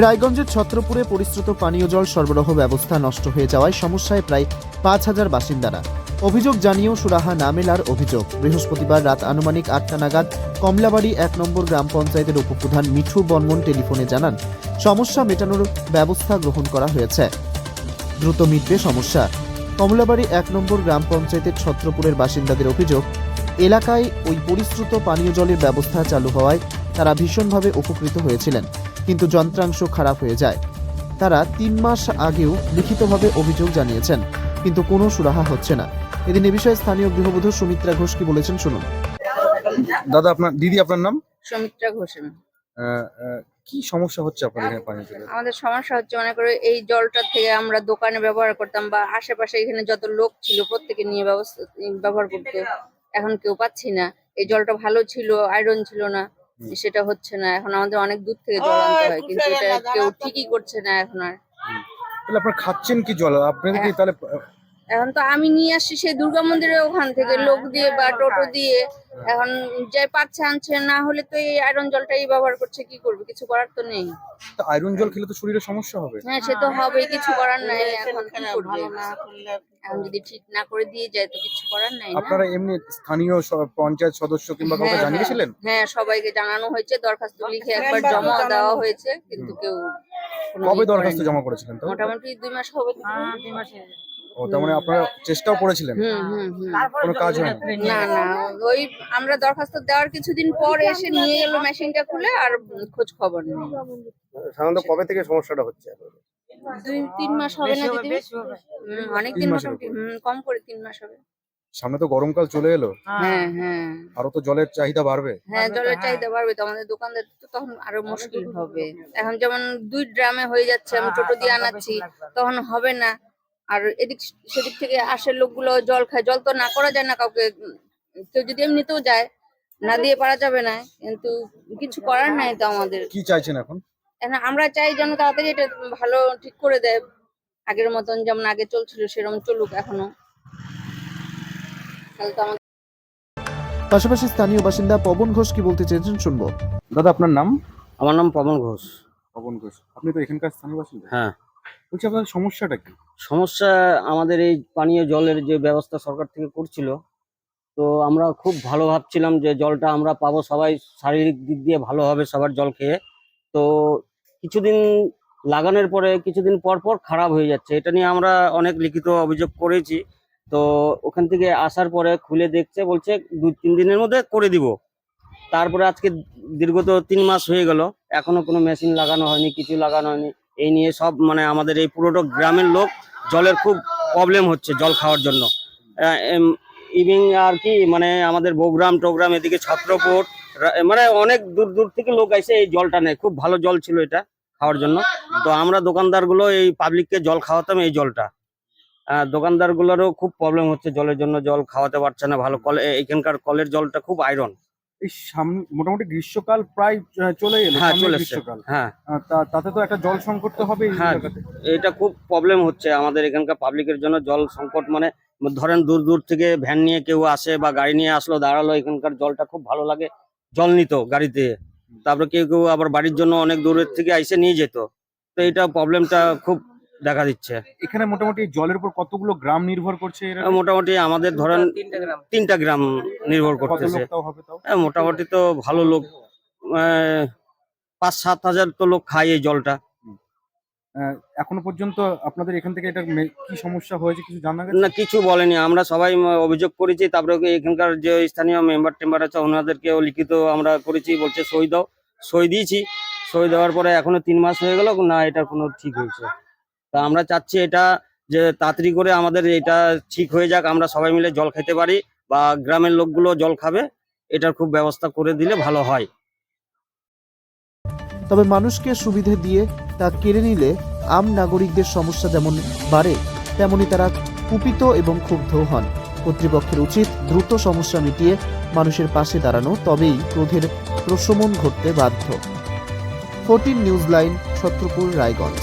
রায়গঞ্জের ছত্রপুরে পরিশ্রুত পানীয় জল সরবরাহ ব্যবস্থা নষ্ট হয়ে যাওয়ায় সমস্যায় প্রায় পাঁচ হাজার বাসিন্দারা। অভিযোগ জানিয়েও সুরাহা না মেলার অভিযোগ। বৃহস্পতিবার রাত আনুমানিক আটটা নাগাদ কমলাবাড়ি এক নম্বর গ্রাম পঞ্চায়েতের উপপ্রধান মিঠু বর্মন টেলিফোনে জানান, সমস্যা মেটানোর ব্যবস্থা গ্রহণ করা হয়েছে। দ্রুত মিটবে সমস্যা। কমলাবাড়ি এক নম্বর গ্রাম পঞ্চায়েতের ছত্রপুরের বাসিন্দাদের অভিযোগ, এলাকায় ওই পরিশ্রুত পানীয় জলের ব্যবস্থা চালু হওয়ায় তারা ভীষণভাবে উপকৃত হয়েছিলেন। কিন্তু যন্ত্রাংশ খারাপ হয়ে যায়। তারা তিন মাস আগেও লিখিতভাবে অভিযোগ জানিয়েছেন কিন্তু কোনো সুরাহা হচ্ছে না। এদিন এ বিষয়ে স্থানীয় গৃহবধূ সুমিত্রা ঘোষ কি বলেছেন শুনুন। দাদা আপনার দিদি আপনার নাম? সুমিত্রা ঘোষ আহ, আহ, কি সমস্যা হচ্ছে আপনার এখানে জলের আমাদের সমস্যা হচ্ছে মনে করে এই জলটা থেকে আমরা দোকানে ব্যবহার করতাম বা আশেপাশে এখানে যত লোক ছিল প্রত্যেকে নিয়ে ব্যবস্থা ব্যবহার করতো। এখন কেউ পাচ্ছি না। এই জলটা ভালো ছিল আয়রন ছিল না। সেটা হচ্ছে না। এখন আমাদের অনেক দূর থেকে জল আনতে হয় কিন্তু এটা কেউ ঠিকই করছে না এখন আর। তাহলে আপনারা খাচ্ছেন কি জল? আপনি কি তাহলে এখন তো আমি নিয়ে আসছি সেই দুর্গা মন্দিরের ওখান থেকে লোক দিয়ে বা টোটো দিয়ে। এখন যাই পাচ্ছে আনছে না হলে তো এই আয়রন জলটাই ব্যবহার করছে কি করবে? কিছু করার তো নেই। তা আয়রন জল খেলে তো শরীরে সমস্যা হবে। হ্যাঁ সে তো হবেই কিছু করার নাই এখন কি করবে? এখন যদি ঠিক না করে দিয়ে যায় তো কিছু করার নাই আপনারা এমনি স্থানীয় স- পঞ্চায়েত সদস্য কিংবা কাউকে হ্যাঁ, জানিয়েছিলেন হ্যাঁ। সবাইকে জানানো হয়েছে দরখাস্ত লিখে একবার জমা দেওয়া হয়েছে কিন্তু কেউ কবে দরখাস্ত জমা করেছিলেন তো মোটামুটি দুই মাস হবে। ও তার মানে আপনারা চেষ্টাও করেছিলেন? কোনো কাজ হয়নি? না না ওই আমরা দরখাস্ত দেওয়ার কিছুদিন পর এসে নিয়ে গেল মেশিনটা খুলে আর খোঁজ খবর নেই। সাধারণত কবে থেকে সমস্যাটা হচ্ছে? দুই তিন মাস হবে না দিদি? অনেক তিন দিন মাসের কম করে তিন মাস হবে। সামনে তো গরমকাল চলে এলো। হ্যাঁ। হ্যাঁ আরও তো জলের চাহিদা বাড়বে। হ্যাঁ জলের চাহিদা বাড়বে তো আমাদের দোকানদার তো তখন আরও মুশকিল হবে। এখন যেমন দুই ড্রামে হয়ে যাচ্ছে আমি টোটো দিয়ে আনাচ্ছি তখন হবে না। আর এদিক সেদিক থেকে আসে লোকগুলো জল খায় জল তো না করা যায় না কাউকে কেউ যদি এমনিতেও যায় না দিয়ে পারা যাবে না কিন্তু কিছু করার নাই তো আমাদের। কি চাইছেন এখন? এখন আমরা চাই যেন তাড়াতাড়ি এটা ভালো ঠিক করে দেয় আগের মতন যেমন আগে চলছিল সেরকম চলুক এখনও। তাহলে তো আমাদের পাশাপাশি স্থানীয় বাসিন্দা পবন ঘোষ কি বলতে চেয়েছেন শুনব। দাদা আপনার নাম? আমার নাম পবন ঘোষ। পবন ঘোষ। আপনি তো এখানকার স্থানীয় বাসিন্দা? হ্যাঁ। বলছি, আপনার সমস্যাটা কি? সমস্যা আমাদের এই পানীয় জলের যে ব্যবস্থা সরকার থেকে করছিল, তো আমরা খুব ভালো ভাবছিলাম যে জলটা আমরা পাবো সবাই, শারীরিক দিক দিয়ে ভালো হবে সবার জল খেয়ে। তো কিছুদিন লাগানোর পরে কিছুদিন পর পর খারাপ হয়ে যাচ্ছে। এটা নিয়ে আমরা অনেক লিখিত অভিযোগ করেছি। তো ওখান থেকে আসার পরে খুলে দেখছে, বলছে দু তিন দিনের মধ্যে করে দিব। তারপরে আজকে দীর্ঘত তিন মাস হয়ে গেল। এখনও কোনো মেশিন লাগানো হয়নি, কিছু লাগানো হয়নি। এই নিয়ে সব মানে আমাদের এই পুরোটা গ্রামের লোক জলের খুব প্রবলেম হচ্ছে জল খাওয়ার জন্য। ইভিং আর কি মানে আমাদের বগুড়াম টোগ্রাম এদিকে ছত্রপুর মানে অনেক দূর দূর থেকে লোক আসে এই জলটা নেয়। খুব ভালো জল ছিল এটা খাওয়ার জন্য। তো আমরা দোকানদারগুলো এই পাবলিককে জল খাওয়াতাম এই জলটা। দোকানদারগুলোরও খুব প্রবলেম হচ্ছে জলের জন্য জল খাওয়াতে পারছে না ভালো। কলে, এখানকার কলের জলটা খুব আয়রন এই সামনে মোটামুটি গ্রীষ্মকাল প্রায় চলে এলো হ্যাঁ চলে গ্রীষ্মকাল। হ্যাঁ। তাতে তো একটা জল সংকট তো হবে হ্যাঁ। এটা খুব প্রবলেম হচ্ছে আমাদের এখানকার পাবলিকের জন্য। জল সংকট মানে ধরেন দূর দূর থেকে ভ্যান নিয়ে কেউ আসে বা গাড়ি নিয়ে আসলো দাঁড়াল এখানকার জলটা খুব ভালো লাগে। জল নিত গাড়িতে। তারপরে কেউ কেউ আবার বাড়ির জন্য অনেক দূরের থেকে এসে নিয়ে যেত। তো এটা প্রবলেমটা খুব দেখা দিচ্ছে। এখানে মোটামুটি জলের উপর কতগুলো গ্রাম নির্ভর করছে এরা? মোটামুটি আমাদের ধরেন তিনটা গ্রাম। নির্ভর কত করতেছে। লোক তাও হবে তাও? হ্যাঁ, মোটামুটি তো ভালো লোক। আহ, পাঁচ সাত হাজার তো লোক খায় এই জলটা। আহ, এখনও পর্যন্ত আপনাদের এখান থেকে এটা মে- কি সমস্যা হয়েছে কিছু জানা গেছে? না কিছু বলেনি। আমরা সবাই উম, অভিযোগ করেছি তারপরে ওকে এখানকার যে স্থানীয় মেম্বার টেম্বার আছে ওনাদেরকেও লিখিত আমরা করেছি বলছে সই দাও সই দিয়েছি। সই দেওয়ার পরে এখনও তিন মাস হয়ে গেল না এটা কোনো ঠিক হয়েছে। তা আমরা চাচ্ছি এটা যে তাড়াতাড়ি করে আমাদের এটা ঠিক হয়ে যাক, আমরা সবাই মিলে জল খেতে পারি বা গ্রামের লোকগুলো জল খাবে, এটার খুব ব্যবস্থা করে দিলে ভালো হয়। তবে মানুষকে সুবিধে দিয়ে তা কেড়ে নিলে আম নাগরিকদের সমস্যা যেমন বাড়ে, তেমনি তারা কুপিত এবং ক্ষুব্ধ হন। কর্তৃপক্ষের উচিত দ্রুত সমস্যা মিটিয়ে মানুষের পাশে দাঁড়ানো, তবেই ক্রোধের প্রশমন ঘটতে বাধ্য। Fourteen news line, Chhatrapur, Raiganj.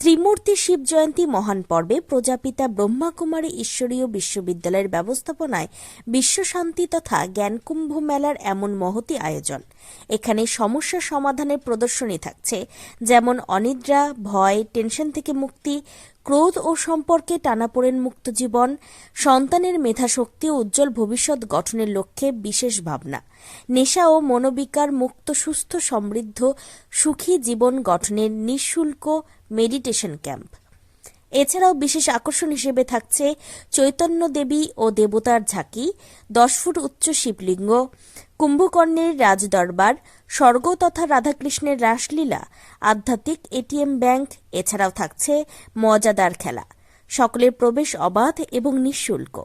Trimurti Shiva জয়ন্তী মহান পর্বে প্রজাপিতা ব্রহ্মাকুমারী ঈশ্বরীয় বিশ্ববিদ্যালয়ের ব্যবস্থাপনায় বিশ্ব শান্তি তথা জ্ঞানকুম্ভ মেলার এমন মহতি আয়োজন। এখানে সমস্যা সমাধানের প্রদর্শনী থাকছে, যেমন অনিদ্রা, ভয়, টেনশন থেকে মুক্তি, ক্রোধ ও সম্পর্কে টানাপোড়েন মুক্ত জীবন, সন্তানের মেধাশক্তি ও উজ্জ্বল ভবিষ্যৎ গঠনের লক্ষ্যে বিশেষ ভাবনা। নেশা ও মনোবিকার মুক্ত, সুস্থ, সমৃদ্ধ, সুখী জীবন গঠনের নিঃশুল্ক মেডিটেশন ক্যাম্প। এছাড়াও বিশেষ আকর্ষণ হিসেবে থাকছে চৈতন্য দেবী ও দেবতার ঝাঁকি, দশ ফুট উচ্চ শিবলিঙ্গ, কুম্ভকর্ণের রাজদরবার, স্বর্গ তথা রাধাকৃষ্ণের রাসলীলা, আধ্যাত্মিক এটিএম ব্যাংক, এছাড়াও থাকছে মজাদার খেলা। সকলের প্রবেশ অবাধ এবং নিঃশুল্ক।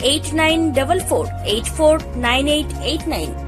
8944 849889